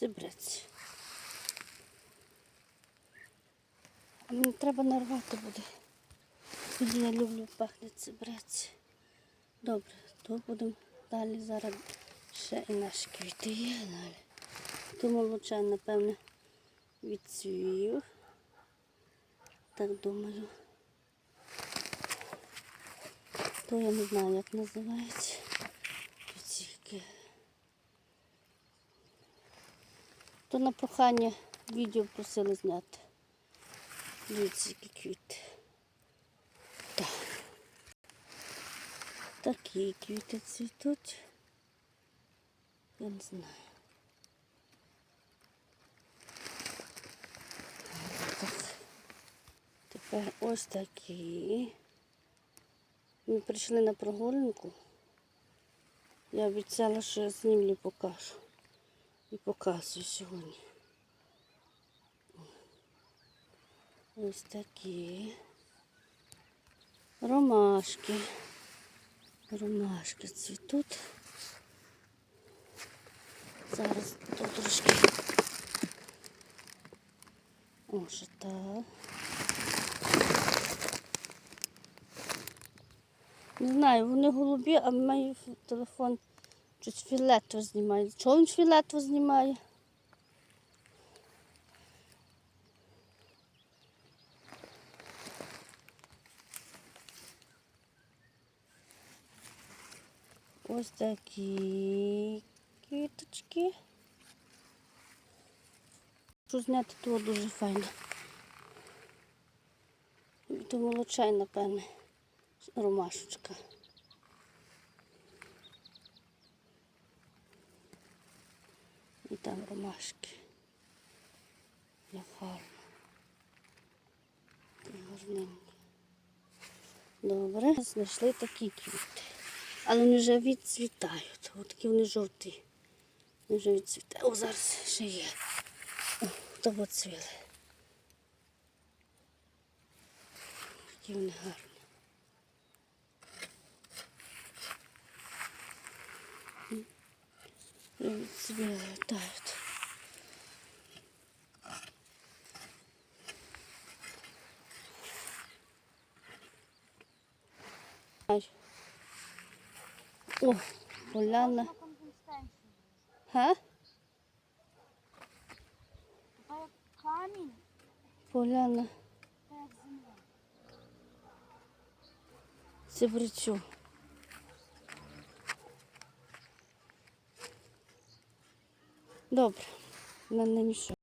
Цибрець. Мені треба нарвати буде. Я люблю пахне цибрець. Добре, то будемо далі зараз ще і наші квіти є далі. То молочай, напевне, відцвів. Так думаю. То я не знаю, як називається. Тільки. То на прохання відео просили зняти. Дивіться, які квіти. Так. Такі квіти цвітуть. Я не знаю. Так. Тепер ось такі. Ми прийшли на прогулянку. Я обіцяла, що я знімлю покажу. І показую сьогодні. Ось такі. Ромашки. Ромашки цвітуть. Зараз тут трошки. Ось так. Не знаю, вони голубі, а мій телефон щось фіолетово знімає. Чого він фіолетово знімає? Ось такі квіточки. Що зняти того дуже файно. То молочай, напевне, ромашечка. Там ромашки. Як гарно. Такі гарненькі. Добре, знайшли такі квіти. Але вони вже відцвітають. Ось такі вони жовті. Вони вже відцвітають. О, зараз ще є. О, того цвіли. Такі вони гарні. Відцвітають. Ай. О, поляна. Камінь, Поляна. та як земля. Добре, мене нічого.